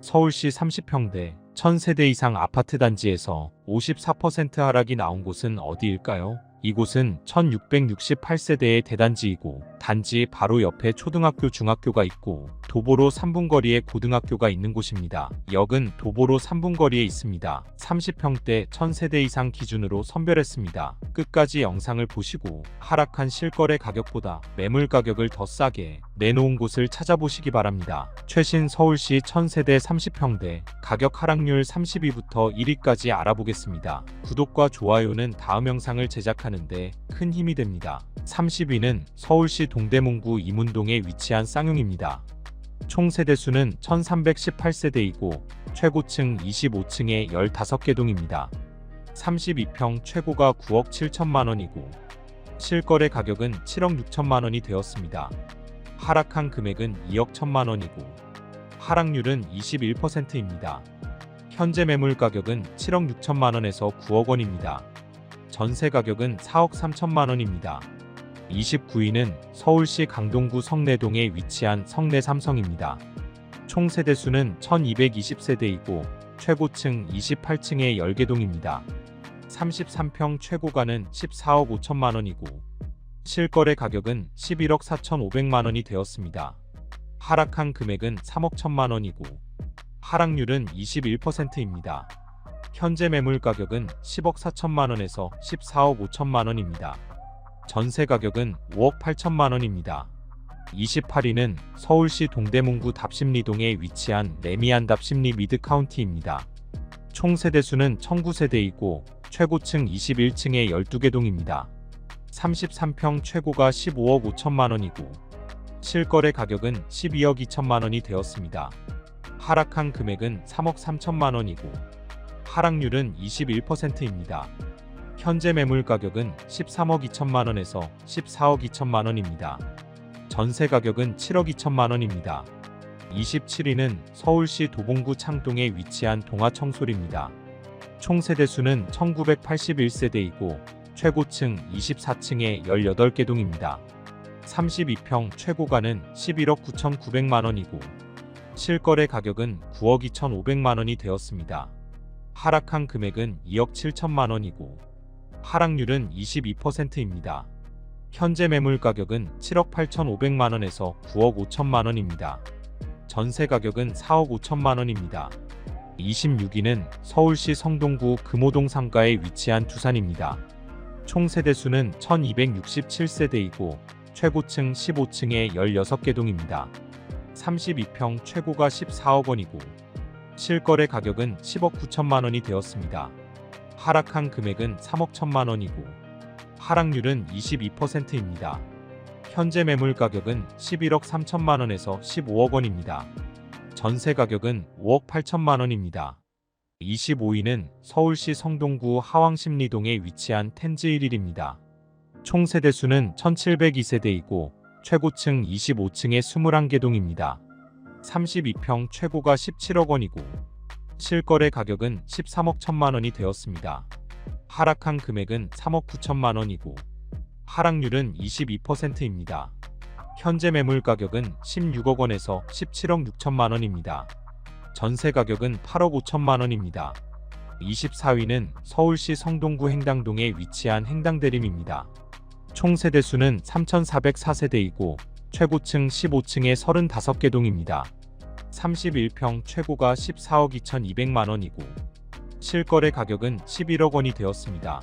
서울시 30평대 1000세대 이상 아파트 단지에서 54% 하락이 나온 곳은 어디일까요? 이곳은 1668세대의 대단지이고 단지 바로 옆에 초등학교 중학교가 있고 도보로 3분 거리에 고등학교가 있는 곳입니다. 역은 도보로 3분 거리에 있습니다. 30평대 1000세대 이상 기준으로 선별했습니다. 끝까지 영상을 보시고 하락한 실거래 가격보다 매물 가격을 더 싸게 내놓은 곳을 찾아보시기 바랍니다. 최신 서울시 1000세대 30평대 가격 하락률 32부터 1위까지 알아보겠습니다. 구독과 좋아요는 다음 영상을 제작 하는데 큰 힘이 됩니다. 30위는 서울시 동대문구 이문동에 위치한 쌍용입니다. 총 세대수는 1318세대이고 최고층 25층에 15개 동입니다. 32평 최고가 9억 7천만 원이고 실거래 가격은 7억 6천만 원이 되었습니다. 하락한 금액은 2억 1천만 원이고 하락률은 21%입니다. 현재 매물 가격은 7억 6천만 원에서 9억 원입니다. 전세 가격은 4억 3천만 원입니다. 29위는 서울시 강동구 성내동에 위치한 성내 삼성입니다. 총 세대 수는 1220세대이고 최고층 28층의 10개 동입니다. 33평 최고가는 14억 5천만 원이고 실거래 가격은 11억 4천5백만 원이 되었습니다. 하락한 금액은 3억 1천만 원이고 하락률은 21%입니다. 현재 매물 가격은 10억 4천만 원에서 14억 5천만 원입니다. 전세 가격은 5억 8천만 원입니다. 28위는 서울시 동대문구 답심리동에 위치한 레미안 답심리 미드카운티입니다. 총 세대수는 1009세대이고 최고층 21층에 12개 동입니다. 33평 최고가 15억 5천만 원이고 실거래 가격은 12억 2천만 원이 되었습니다. 하락한 금액은 3억 3천만 원이고 하락률은 21%입니다. 현재 매물 가격은 13억 2천만 원에서 14억 2천만 원입니다. 전세 가격은 7억 2천만 원입니다. 27위는 서울시 도봉구 창동에 위치한 동아청솔입니다. 총 세대 수는 1981세대이고 최고층 24층에 18개 동입니다. 32평 최고가는 11억 9,900만 원이고 실거래 가격은 9억 2,500만 원이 되었습니다. 하락한 금액은 2억 7천만 원이고 하락률은 22%입니다. 현재 매물 가격은 7억 8,500만 원에서 9억 5천만 원입니다. 전세 가격은 4억 5천만 원입니다. 26위는 서울시 성동구 금호동 상가에 위치한 두산입니다. 총 세대 수는 1267세대이고 최고층 15층에 16개 동입니다. 32평 최고가 14억 원이고 실거래 가격은 10억 9천만 원이 되었습니다. 하락한 금액은 3억 1천만 원이고 하락률은 22%입니다. 현재 매물 가격은 11억 3천만 원에서 15억 원입니다. 전세 가격은 5억 8천만 원입니다. 25위는 서울시 성동구 하왕십리동에 위치한 텐즈일일입니다. 총 세대수는 1702세대이고 최고층 25층에 21개 동입니다. 32평 최고가 17억 원이고 실거래 가격은 13억 1천만 원이 되었습니다. 하락한 금액은 3억 9천만 원이고 하락률은 22%입니다. 현재 매물 가격은 16억 원에서 17억 6천만 원입니다. 전세 가격은 8억 5천만 원입니다. 24위는 서울시 성동구 행당동에 위치한 행당대림입니다. 총 세대수는 3,404세대이고 최고층 15층에 35개 동입니다. 31평 최고가 14억 2,200만 원이고 실거래 가격은 11억 원이 되었습니다.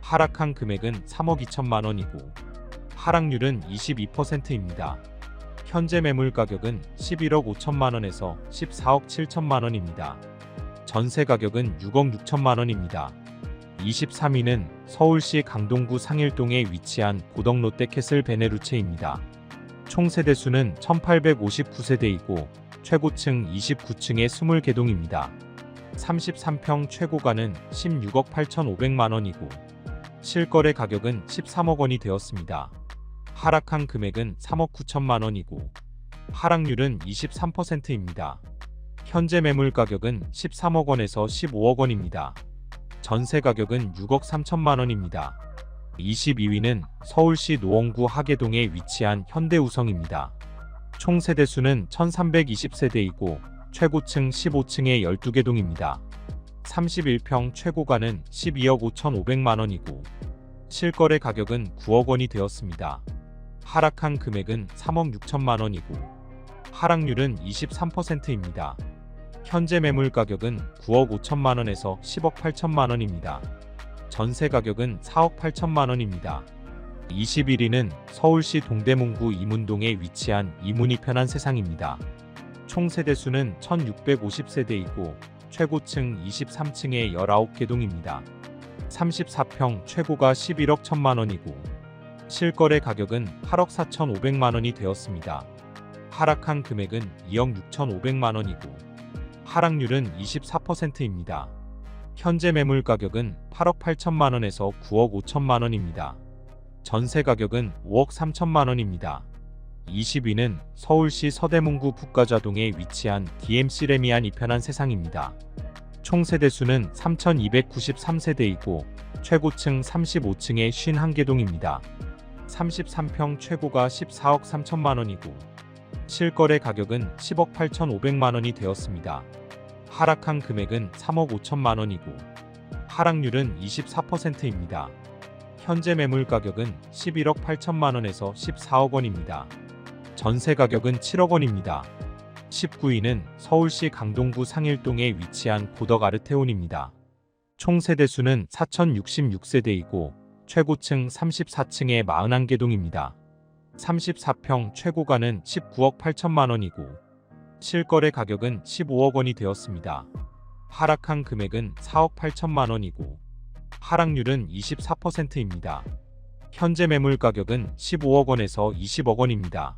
하락한 금액은 3억 2천만 원이고 하락률은 22%입니다. 현재 매물 가격은 11억 5천만 원에서 14억 7천만 원입니다. 전세 가격은 6억 6천만 원입니다. 23위는 서울시 강동구 상일동에 위치한 고덕 롯데캐슬 베네루체입니다. 총 세대 수는 1859세대이고 최고층 29층에 20개 동입니다. 33평 최고가는 16억 8,500만 원이고 실거래 가격은 13억 원이 되었습니다. 하락한 금액은 3억 9천만 원이고 하락률은 23%입니다. 현재 매물 가격은 13억 원에서 15억 원입니다. 전세 가격은 6억 3천만 원입니다. 22위는 서울시 노원구 하계동에 위치한 현대우성입니다. 총 세대수는 1320세대이고 최고층 15층에 12개 동입니다. 31평 최고가는 12억 5,500만 원이고 실거래 가격은 9억 원이 되었습니다. 하락한 금액은 3억 6천만 원이고 하락률은 23%입니다. 현재 매물 가격은 9억 5천만 원에서 10억 8천만 원입니다. 전세 가격은 4억 8천만 원입니다. 21위는 서울시 동대문구 이문동에 위치한 이문이 편한 세상입니다. 총 세대 수는 1650세대이고 최고층 23층에 19개 동입니다. 34평 최고가 11억 1천만 원이고 실거래 가격은 8억 4천5백만 원이 되었습니다. 하락한 금액은 2억 6천5백만 원이고 하락률은 24%입니다. 현재 매물 가격은 8억 8천만 원에서 9억 5천만 원입니다. 전세 가격은 5억 3천만 원입니다. 20위는 서울시 서대문구 북가좌동에 위치한 DMC 레미안 이편한 세상입니다. 총 세대수는 3,293세대이고 최고층 35층에 51개 동입니다. 33평 최고가 14억 3천만 원이고 실거래 가격은 10억 8천 5백만 원이 되었습니다. 하락한 금액은 3억 5천만 원이고 하락률은 24%입니다. 현재 매물 가격은 11억 8천만 원에서 14억 원입니다. 전세 가격은 7억 원입니다. 19위는 서울시 강동구 상일동에 위치한 고덕 아르테온입니다. 총 세대 수는 4,066세대이고 최고층 34층에 41개 동입니다. 34평 최고가는 19억 8천만 원이고 실거래 가격은 15억 원이 되었습니다. 하락한 금액은 4억 8천만 원이고 하락률은 24%입니다. 현재 매물 가격은 15억 원에서 20억 원입니다.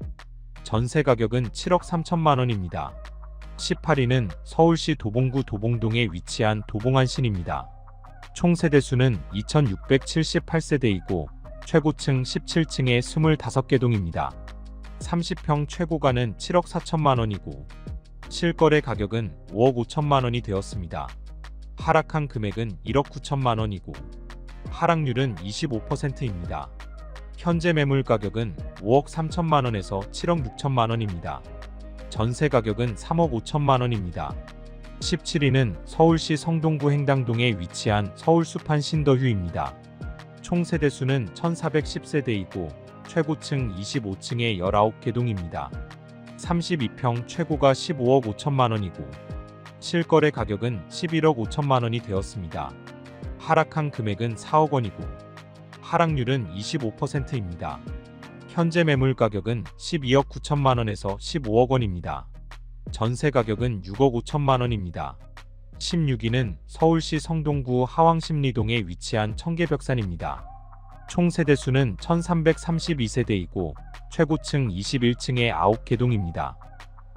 전세 가격은 7억 3천만 원입니다. 18위는 서울시 도봉구 도봉동에 위치한 도봉안신입니다. 총 세대수는 2678세대이고 최고층 17층에 25개 동입니다. 30평 최고가는 7억 4천만 원이고 실거래 가격은 5억 5천만 원이 되었습니다. 하락한 금액은 1억 9천만 원이고 하락률은 25%입니다. 현재 매물 가격은 5억 3천만 원에서 7억 6천만 원입니다. 전세 가격은 3억 5천만 원입니다. 17위는 서울시 성동구 행당동에 위치한 서울수판 신더휴입니다. 총 세대수는 1410세대이고 최고층 25층에 19개 동입니다. 32평 최고가 15억 5천만 원이고 실거래 가격은 11억 5천만 원이 되었습니다. 하락한 금액은 4억 원이고 하락률은 25%입니다. 현재 매물 가격은 12억 9천만 원에서 15억 원입니다. 전세 가격은 6억 5천만 원입니다. 16위는 서울시 성동구 하왕십리동에 위치한 청계벽산입니다. 총 세대수는 1332세대이고 최고층 21층에 9개 동입니다.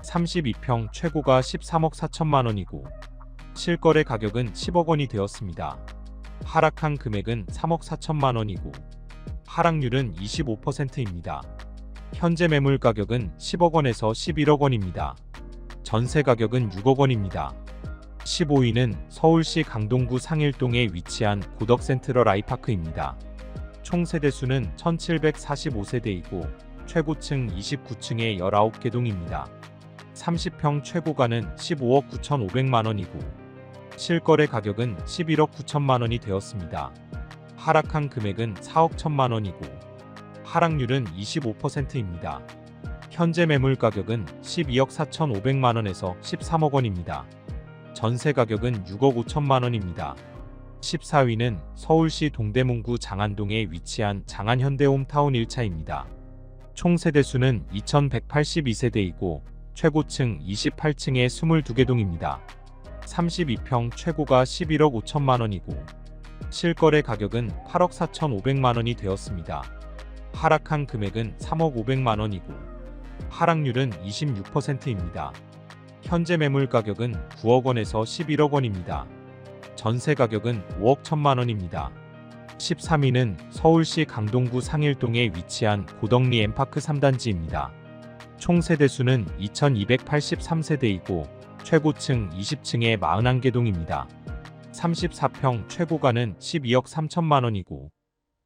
32평 최고가 13억 4천만 원이고 실거래 가격은 10억 원이 되었습니다. 하락한 금액은 3억 4천만 원이고 하락률은 25%입니다. 현재 매물 가격은 10억 원에서 11억 원입니다. 전세 가격은 6억 원입니다. 15위는 서울시 강동구 상일동에 위치한 고덕 센트럴 아이파크입니다. 총 세대수는 1745세대이고 최고층 29층에 19개 동입니다. 30평 최고가는 15억 9,500만 원이고 실거래 가격은 11억 9천만 원이 되었습니다. 하락한 금액은 4억 1천만 원이고 하락률은 25%입니다. 현재 매물 가격은 12억 4천5백만 원에서 13억 원입니다. 전세 가격은 6억 5천만 원입니다. 14위는 서울시 동대문구 장안동에 위치한 장안현대홈타운 1차입니다. 총 세대수는 2182세대이고 최고층 28층에 22개 동입니다. 32평 최고가 11억 5천만 원이고 실거래 가격은 8억 4천5백만 원이 되었습니다. 하락한 금액은 3억 5백만 원이고 하락률은 26%입니다. 현재 매물 가격은 9억 원에서 11억 원입니다. 전세 가격은 5억 1천만 원입니다. 13위는 서울시 강동구 상일동에 위치한 고덕리 엠파크 3단지입니다. 총 세대수는 2283세대이고 최고층 20층에 41개 동입니다. 34평 최고가는 12억 3천만 원이고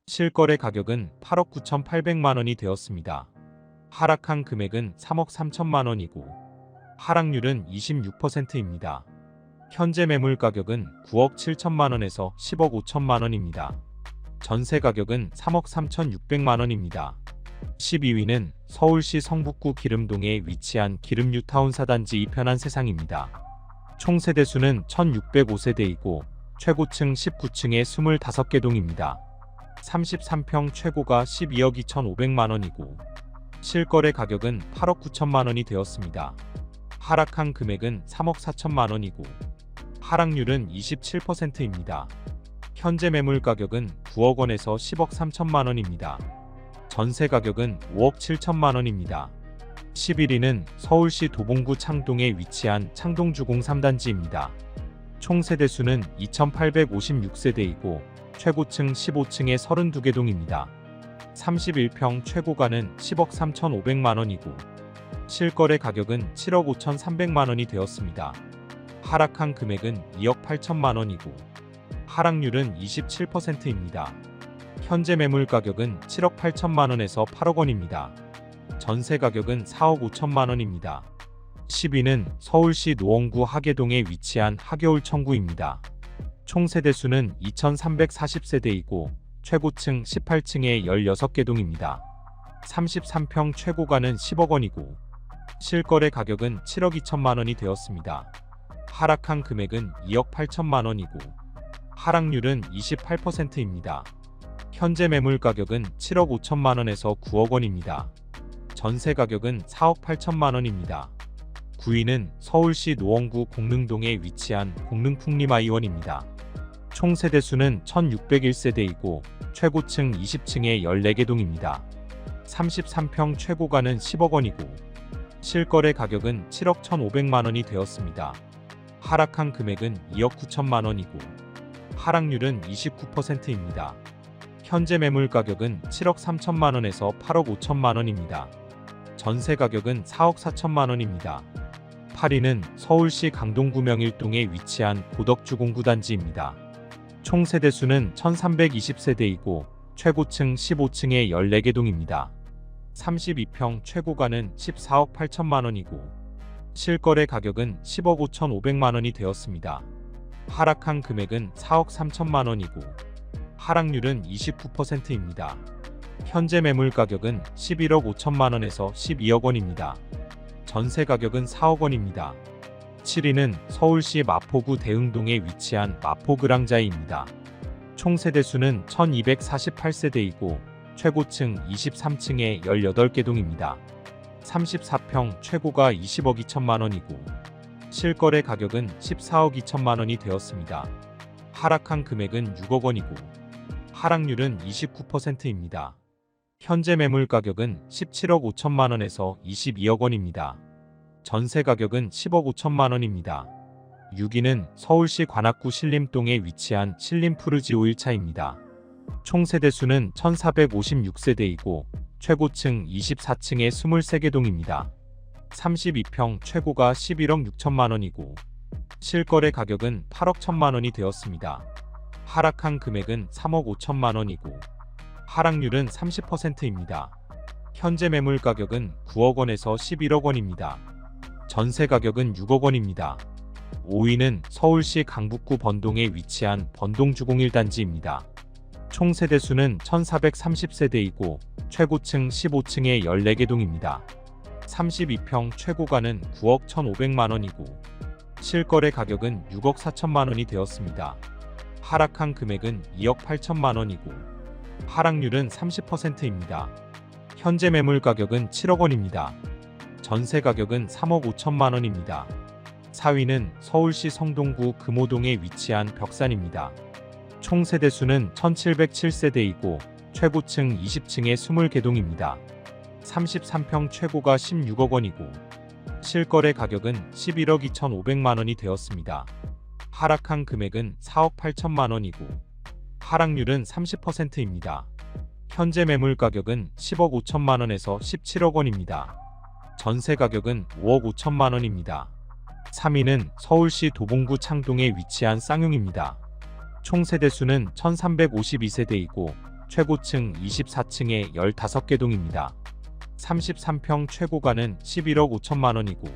실거래 가격은 8억 9천8백만 원이 되었습니다. 하락한 금액은 3억 3천만 원이고 하락률은 26%입니다. 현재 매물 가격은 9억 7천만 원에서 10억 5천만 원입니다. 전세 가격은 3억 3천6백만 원입니다. 12위는 서울시 성북구 기름동에 위치한 기름뉴타운 사단지 이편한 세상입니다. 총 세대 수는 1605세대이고 최고층 19층에 25개 동입니다. 33평 최고가 12억 2천5백만 원이고 실거래 가격은 8억 9천만 원이 되었습니다. 하락한 금액은 3억 4천만 원이고 하락률은 27%입니다. 현재 매물 가격은 9억 원에서 10억 3천만 원입니다. 전세 가격은 5억 7천만 원입니다. 11위는 서울시 도봉구 창동에 위치한 창동주공 3단지입니다. 총 세대수는 2,856세대이고 최고층 15층에 32개 동입니다. 31평 최고가는 10억 3,500만 원이고 실거래 가격은 7억 5,300만 원이 되었습니다. 하락한 금액은 2억 8천만 원이고 하락률은 27%입니다. 현재 매물 가격은 7억 8천만 원에서 8억 원입니다. 전세 가격은 4억 5천만 원입니다. 10위는 서울시 노원구 하계동에 위치한 하겨울 청구입니다. 총 세대수는 2,340세대이고 최고층 18층에 16개 동입니다. 33평 최고가는 10억 원이고 실거래 가격은 7억 2천만 원이 되었습니다. 하락한 금액은 2억 8천만 원이고 하락률은 28%입니다. 현재 매물 가격은 7억 5천만 원에서 9억 원입니다. 전세 가격은 4억 8천만 원입니다. 9위는 서울시 노원구 공릉동에 위치한 공릉풍림아이원입니다. 총 세대수는 1601세대이고 최고층 20층에 14개 동입니다. 33평 최고가는 10억 원이고 실거래 가격은 7억 1,500만 원이 되었습니다. 하락한 금액은 2억 9천만 원이고 하락률은 29%입니다. 현재 매물 가격은 7억 3천만 원에서 8억 5천만 원입니다. 전세 가격은 4억 4천만 원입니다. 8위는 서울시 강동구 명일동에 위치한 고덕주 공구 단지입니다. 총 세대수는 1320세대이고 최고층 15층에 14개 동입니다. 32평 최고가는 14억 8천만 원이고 실거래 가격은 10억 5천5백만 원이 되었습니다. 하락한 금액은 4억 3천만 원이고 하락률은 29%입니다. 현재 매물 가격은 11억 5천만 원에서 12억 원입니다. 전세 가격은 4억 원입니다. 7위는 서울시 마포구 대흥동에 위치한 마포그랑자이입니다. 총 세대수는 1248세대이고 최고층 23층에 18개 동입니다. 34평 최고가 20억 2천만 원이고 실거래 가격은 14억 2천만 원이 되었습니다. 하락한 금액은 6억 원이고 하락률은 29%입니다. 현재 매물 가격은 17억 5천만 원에서 22억 원입니다. 전세 가격은 10억 5천만 원입니다. 6위는 서울시 관악구 신림동에 위치한 신림푸르지오 1차입니다. 총 세대수는 1456세대이고 최고층 24층에 23개 동입니다. 32평 최고가 11억 6천만 원이고 실거래 가격은 8억 1천만 원이 되었습니다. 하락한 금액은 3억 5천만 원이고 하락률은 30%입니다. 현재 매물 가격은 9억 원에서 11억 원입니다. 전세 가격은 6억 원입니다. 5위는 서울시 강북구 번동에 위치한 번동주공 1단지입니다. 총 세대수는 1430세대이고 최고층 15층에 14개 동입니다. 32평 최고가는 9억 1,500만 원이고 실거래 가격은 6억 4천만 원이 되었습니다. 하락한 금액은 2억 8천만 원이고 하락률은 30%입니다. 현재 매물 가격은 7억 원입니다. 전세 가격은 3억 5천만 원입니다. 4위는 서울시 성동구 금호동에 위치한 벽산입니다. 총 세대수는 1707세대이고 최고층 20층에 20개 동입니다. 33평 최고가 16억 원이고 실거래 가격은 11억 2천5백만 원이 되었습니다. 하락한 금액은 4억 8천만 원이고 하락률은 30%입니다. 현재 매물 가격은 10억 5천만 원에서 17억 원입니다. 전세 가격은 5억 5천만 원입니다. 3위는 서울시 도봉구 창동에 위치한 쌍용입니다. 총 세대수는 1352세대이고 최고층 24층에 15개 동입니다. 33평 최고가는 11억 5천만 원이고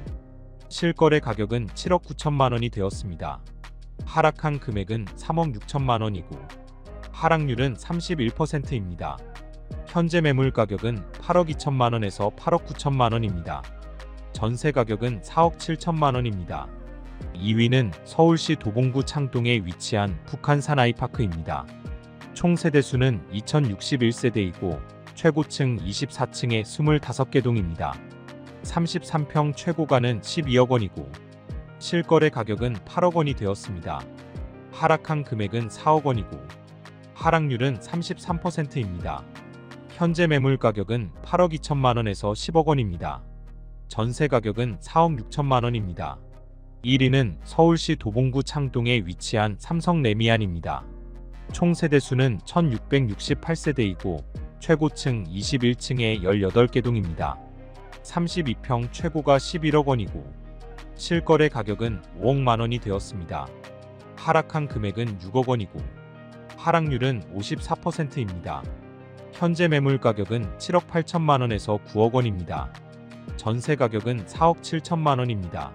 실거래 가격은 7억 9천만 원이 되었습니다. 하락한 금액은 3억 6천만 원이고 하락률은 31%입니다. 현재 매물 가격은 8억 2천만 원에서 8억 9천만 원입니다. 전세 가격은 4억 7천만 원입니다. 2위는 서울시 도봉구 창동에 위치한 북한 사나이파크입니다. 총 세대수는 2061세대이고 최고층 24층에 25개 동입니다. 33평 최고가는 12억 원이고 실거래 가격은 8억 원이 되었습니다. 하락한 금액은 4억 원이고 하락률은 33%입니다. 현재 매물 가격은 8억 2천만 원에서 10억 원입니다. 전세 가격은 4억 6천만 원입니다. 1위는 서울시 도봉구 창동에 위치한 삼성 레미안입니다. 총 세대수는 1668세대이고 최고층 21층에 18개 동입니다. 32평 최고가 11억 원이고 실거래 가격은 5억만 원이 되었습니다. 하락한 금액은 6억 원이고 하락률은 54%입니다. 현재 매물 가격은 7억 8천만 원에서 9억 원입니다. 전세 가격은 4억 7천만 원입니다.